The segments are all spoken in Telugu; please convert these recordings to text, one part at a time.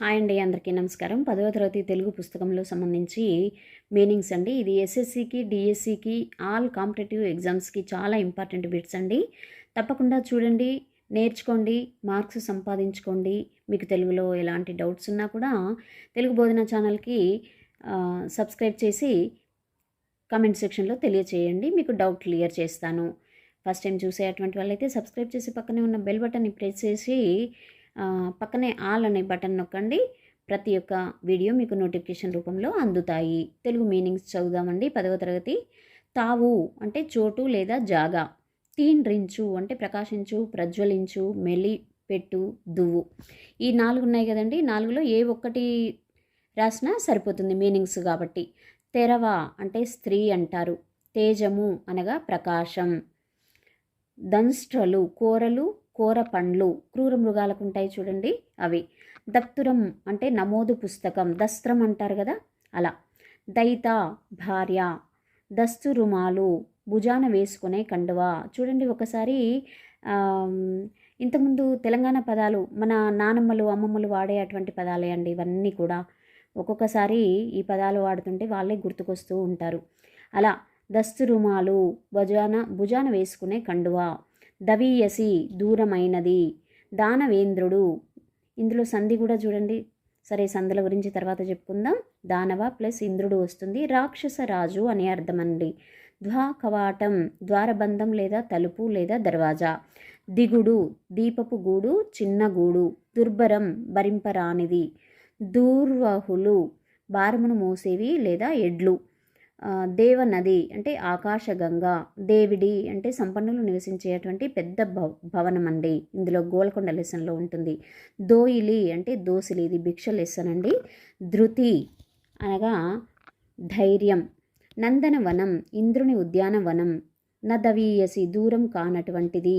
హాయ్ అండి అందరికీ నమస్కారం. పదవ తరగతి తెలుగు పుస్తకంలో సంబంధించి మీనింగ్స్ అండి. ఇది ఎస్ఎస్సికి డిఎస్సికి ఆల్ కాంపిటేటివ్ ఎగ్జామ్స్కి చాలా ఇంపార్టెంట్ బిట్స్ అండి. తప్పకుండా చూడండి నేర్చుకోండి మార్క్స్ సంపాదించుకోండి. మీకు తెలుగులో ఎలాంటి డౌట్స్ ఉన్నా కూడా తెలుగు బోధన ఛానల్కి సబ్స్క్రైబ్ చేసి కామెంట్ సెక్షన్లో తెలియచేయండి. మీకు డౌట్ క్లియర్ చేస్తాను. ఫస్ట్ టైం చూసేటువంటి వాళ్ళైతే సబ్స్క్రైబ్ చేసి పక్కనే ఉన్న బెల్ బటన్ని ప్రెస్ చేసి పక్కనే ఆల్ అనే బటన్ నొక్కండి. ప్రతి ఒక్క వీడియో మీకు నోటిఫికేషన్ రూపంలో అందుతాయి. తెలుగు మీనింగ్స్ చదువుదామండి. పదవ తరగతి. తావు అంటే చోటు లేదా జాగా. తీండ్రించు అంటే ప్రకాశించు ప్రజ్వలించు మెలి పెట్టు దువ్వు. ఈ నాలుగు ఉన్నాయి కదండి. నాలుగులో ఏ ఒక్కటి రాసినా సరిపోతుంది మీనింగ్స్ కాబట్టి. తెరవ అంటే స్త్రీ అంటారు. తేజము అనగా ప్రకాశం. దంస్ట్రలు కూరలు కూర పండ్లు క్రూర మృగాలకు ఉంటాయి చూడండి అవి. దప్తురం అంటే నమోదు పుస్తకం దస్త్రం అంటారు కదా అలా. దైత భార్య దస్తు రుమాలు భుజాన వేసుకునే కండువా. చూడండి ఒకసారి ఇంతకుముందు తెలంగాణ పదాలు మన నానమ్మలు అమ్మమ్మలు వాడే అటువంటి పదాలే అండి ఇవన్నీ కూడా. ఒక్కొక్కసారి ఈ పదాలు వాడుతుంటే వాళ్ళే గుర్తుకొస్తూ ఉంటారు. అలా దస్తు రుమాలు భుజాన భుజాన వేసుకునే కండువా. దవీయసి దూరమైనది. దానవేంద్రుడు. ఇందులో సంధి కూడా చూడండి. సరే సందుల గురించి తర్వాత చెప్పుకుందాం. దానవ ప్లస్ ఇంద్రుడు వస్తుంది. రాక్షస రాజు అనే అర్థమండి. ద్వా కవాటం ద్వారబంధం లేదా తలుపు లేదా దర్వాజా. దిగుడు దీపపు గూడు చిన్న గూడు. దుర్భరం భరింపరానిది. దూర్వహులు భారమును మోసేవి లేదా ఎడ్లు. దేవనది అంటే ఆకాశగంగా దేవిడి అంటే సంపన్నులు నివసించేటువంటి పెద్ద భవ భవనం అండి. ఇందులో గోల్కొండ లెసన్లో ఉంటుంది. దోయిలి అంటే దోసిలి ఇది భిక్ష లెసన్ అండి. ధృతి అనగా ధైర్యం. నందనవనం ఇంద్రుని ఉద్యానవనం. నదవీయసి దూరం కానటువంటిది.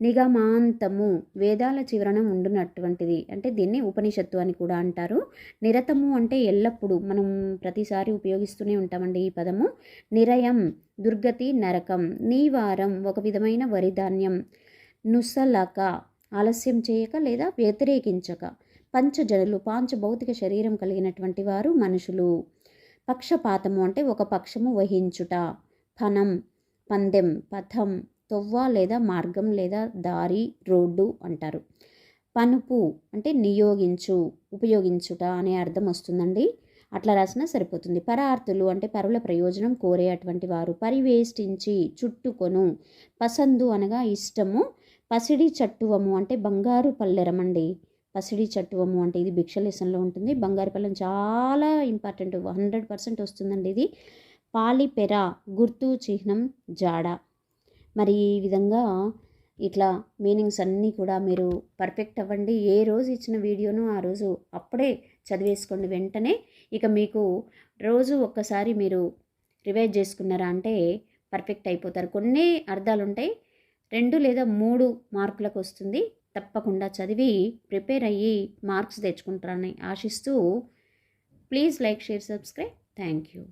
నిగమాంతము వేదాల చివరన ఉండునటువంటిది. అంటే దీన్ని ఉపనిషత్తు అని కూడా అంటారు. నిరతము అంటే ఎల్లప్పుడూ మనం ప్రతిసారి ఉపయోగిస్తూనే ఉంటామండి ఈ పదము. నిరయం దుర్గతి నరకం నీవారం ఒక విధమైన వరిధాన్యం నుసలక ఆలస్యం చేయక లేదా వ్యతిరేకించక పంచజనులు పాంచ భౌతిక శరీరం కలిగినటువంటి వారు మనుషులు. పక్షపాతము అంటే ఒక పక్షము వహించుట ఫనం పందెం పథం తొవ్వ లేదా మార్గం లేదా దారి రోడ్డు అంటారు. పనుపు అంటే నియోగించు ఉపయోగించుట అనే అర్థం వస్తుందండి. అట్లా రాసినా సరిపోతుంది. పరార్థులు అంటే పరుల ప్రయోజనం కోరే అటువంటి వారు పరివేష్టించి చుట్టుకొను. పసందు అనగా ఇష్టము. పసిడి చట్టువము అంటే బంగారు పల్లెరం అండి. పసిడి చట్టువము అంటే ఇది భిక్ష ఉంటుంది. బంగారు పళ్ళెం చాలా ఇంపార్టెంట్ హండ్రెడ్ పర్సెంట్ వస్తుందండి ఇది. పాలిపెర గుర్తు చిహ్నం జాడ. మరి ఈ విధంగా ఇట్లా మీనింగ్స్ అన్నీ కూడా మీరు పర్ఫెక్ట్ అవ్వండి. ఏ రోజు ఇచ్చిన వీడియోను ఆ రోజు అప్పుడే చదివేసుకోండి. వెంటనే ఇక మీకు రోజు ఒక్కసారి మీరు రివైజ్ చేసుకున్నారా అంటే పర్ఫెక్ట్ అయిపోతారు. కొన్ని అర్థాలు ఉంటాయి రెండు లేదా మూడు మార్కులకు వస్తుంది. తప్పకుండా చదివి ప్రిపేర్ అయ్యి మార్క్స్ తెచ్చుకుంటారని ఆశిస్తూ please like share subscribe. Thank you.